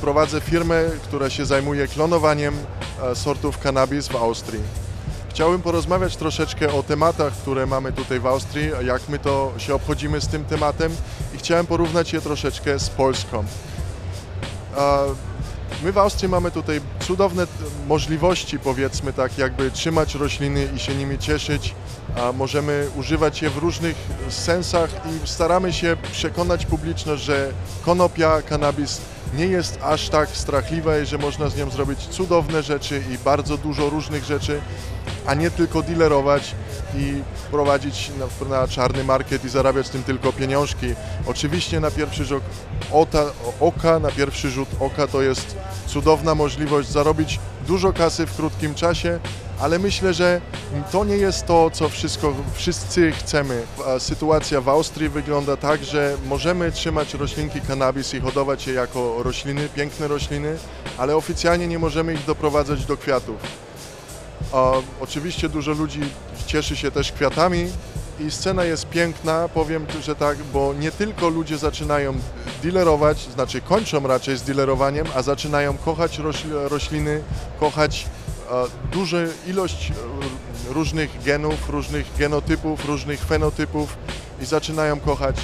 Prowadzę firmę, która się zajmuje klonowaniem e, sortów cannabis w Austrii. Chciałbym porozmawiać troszeczkę o tematach, które mamy tutaj w Austrii, jak my to się obchodzimy z tym tematem i chciałem porównać je troszeczkę z Polską. My w Austrii mamy tutaj cudowne możliwości, powiedzmy tak, jakby trzymać rośliny i się nimi cieszyć. A możemy używać je w różnych sensach i staramy się przekonać publiczność, że konopia, cannabis nie jest aż tak strachliwa i że można z nią zrobić cudowne rzeczy i bardzo dużo różnych rzeczy, a nie tylko dealerować i prowadzić na, na czarny market i zarabiać tym tylko pieniążki. Oczywiście na pierwszy rzut ota, oka, na pierwszy rzut oka to jest cudowna możliwość zarobić dużo kasy w krótkim czasie, ale myślę, że to nie jest to, co wszystko, wszyscy chcemy. Sytuacja w Austrii wygląda tak, że możemy trzymać roślinki cannabis i hodować je jako rośliny, piękne rośliny, ale oficjalnie nie możemy ich doprowadzać do kwiatów. A oczywiście dużo ludzi cieszy się też kwiatami i scena jest piękna, powiem, że tak, bo nie tylko ludzie zaczynają dealerować, znaczy kończą raczej z dealerowaniem, a zaczynają kochać rośl- rośliny, kochać e, dużą ilość różnych genów, różnych genotypów, różnych fenotypów i zaczynają kochać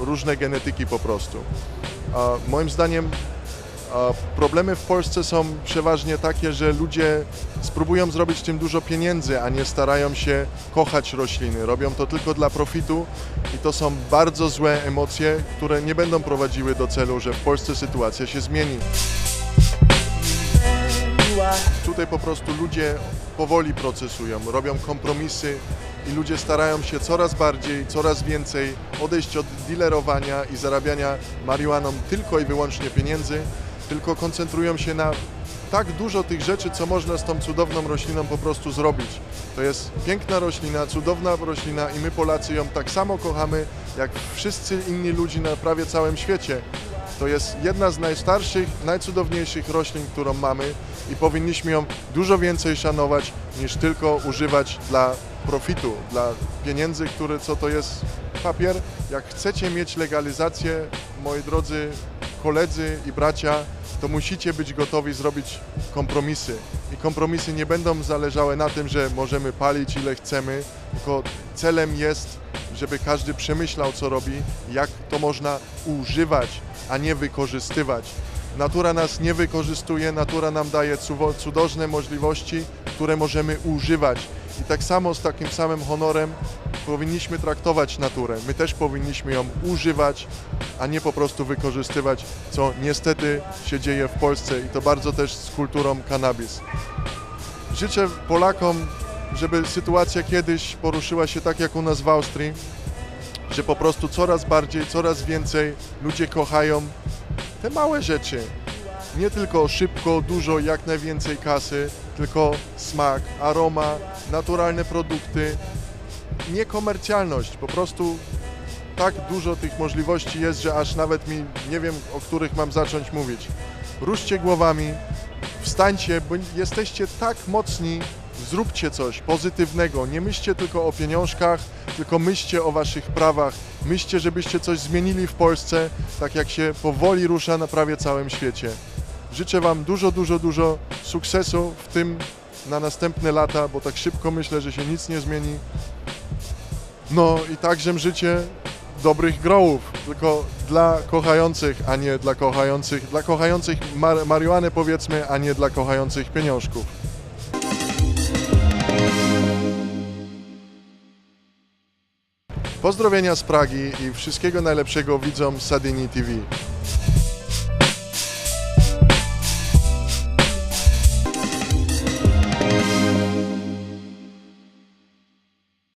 różne genetyki po prostu. Moim zdaniem problemy w Polsce są przeważnie takie, że ludzie spróbują zrobić tym dużo pieniędzy, a nie starają się kochać rośliny. Robią to tylko dla profitu i to są bardzo złe emocje, które nie będą prowadziły do celu, że w Polsce sytuacja się zmieni. Tutaj po prostu ludzie powoli procesują, robią kompromisy i ludzie starają się coraz bardziej, coraz więcej odejść od dealerowania i zarabiania marihuaną tylko i wyłącznie pieniędzy, tylko koncentrują się na tak dużo tych rzeczy, co można z tą cudowną rośliną po prostu zrobić. To jest piękna roślina, cudowna roślina i my Polacy ją tak samo kochamy, jak wszyscy inni ludzie na prawie całym świecie. To jest jedna z najstarszych, najcudowniejszych roślin, którą mamy i powinniśmy ją dużo więcej szanować niż tylko używać dla profitu, dla pieniędzy, które co to jest papier. Jak chcecie mieć legalizację, moi drodzy koledzy i bracia, to musicie być gotowi zrobić kompromisy. I kompromisy nie będą zależały na tym, że możemy palić ile chcemy, tylko celem jest, żeby każdy przemyślał, co robi, jak to można używać, a nie wykorzystywać. Natura nas nie wykorzystuje, natura nam daje cudowne możliwości, które możemy używać. I tak samo z takim samym honorem powinniśmy traktować naturę. My też powinniśmy ją używać, a nie po prostu wykorzystywać, co niestety się dzieje w Polsce i to bardzo też z kulturą cannabis. Życzę Polakom, żeby sytuacja kiedyś poruszyła się tak jak u nas w Austrii, że po prostu coraz bardziej, coraz więcej ludzie kochają te małe rzeczy. Nie tylko szybko, dużo, jak najwięcej kasy, tylko smak, aroma, naturalne produkty, niekomercjalność. Po prostu tak dużo tych możliwości jest, że aż nawet mi nie wiem, o których mam zacząć mówić. Ruszcie głowami, wstańcie, bo jesteście tak mocni, zróbcie coś pozytywnego. Nie myślcie tylko o pieniążkach, tylko myślcie o waszych prawach. Myślcie, żebyście coś zmienili w Polsce, tak jak się powoli rusza na prawie całym świecie. Życzę Wam dużo, dużo, dużo sukcesu w tym na następne lata, bo tak szybko myślę, że się nic nie zmieni. No i także życie dobrych growów, tylko dla kochających, a nie dla kochających, dla kochających mar- powiedzmy, a nie dla kochających pieniążków. Pozdrowienia z Pragi i wszystkiego najlepszego widzom Sadini TV.